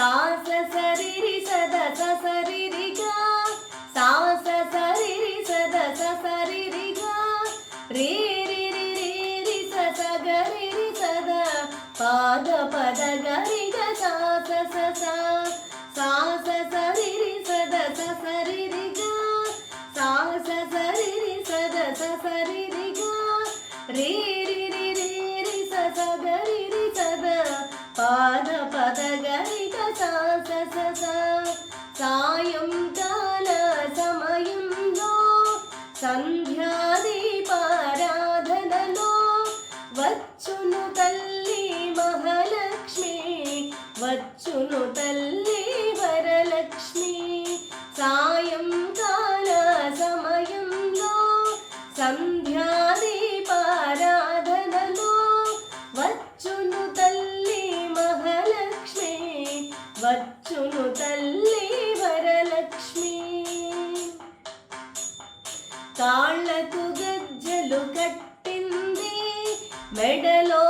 సాస సరిరి సద సరిరిగా సాస సరిరి సద సరిరిగా రే రి రి రి రి స గరి రి సద పాద పద గరి గ సా స స సరిరి సద సరిరిగా సా సరిరి సద సరిరిగా రే రి రి రి రి స గరి రి సద పాద వచ్చును తల్లి వరలక్ష్మి. సాయంకాల సమయంలో సంధ్యాదీపారాధనలో వచ్చును తల్లి మహాలక్ష్మి. వచ్చును తల్లి వరలక్ష్మి. కాళ్ళకు గజ్జలు కట్టింది మెడలో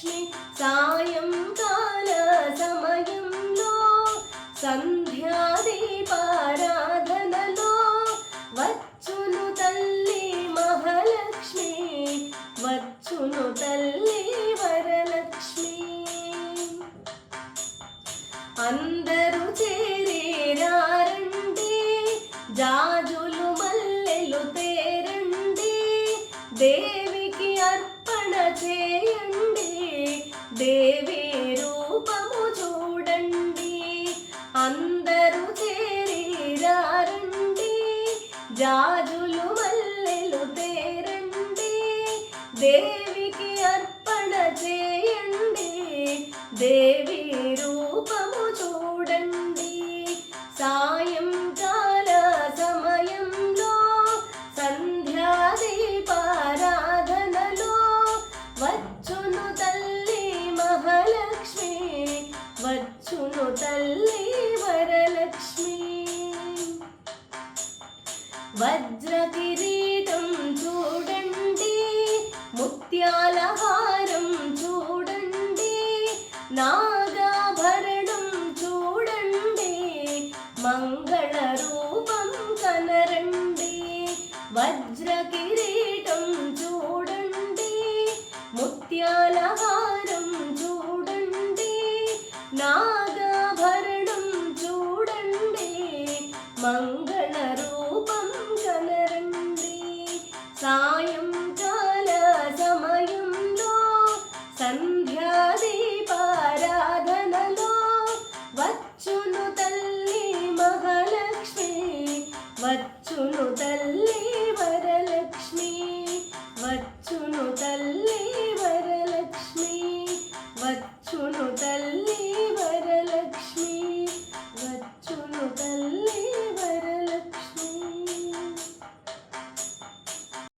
లక్ష్మి సాయంకాల సమయంలో సంధ్యాదీపారాధనలో వచ్చును తల్లి మహాలక్ష్మి వచ్చును తల్లి వరలక్ష్మి. అందరూ చేరి రండి జాజులు మల్లెలు తేరండి దేవికి అర్పణ చే జాజులు మల్లెలు తేరండి. దేవికి అర్పణ చేయండి. దేవి రూపము చూడండి. సాయంకాల సమయంలో సంధ్యాదీపారాధనలో వచ్చును తల్లి మహాలక్ష్మి వచ్చును తల్లి వరలక్ష్మి. ముత్యాల హారం చూడండి నాగాభరణం చూడండి మంగళ రూపం కనరండి వజ్ర కిరీటం చూడండి ముత్యాల హారం చూడండి నాగాభరణం చూడండి మంగళ సంధ్యాదీపారాధనలో వచ్చును తల్లి మహాలక్ష్మి వచ్చును తల్లి వరలక్ష్మి.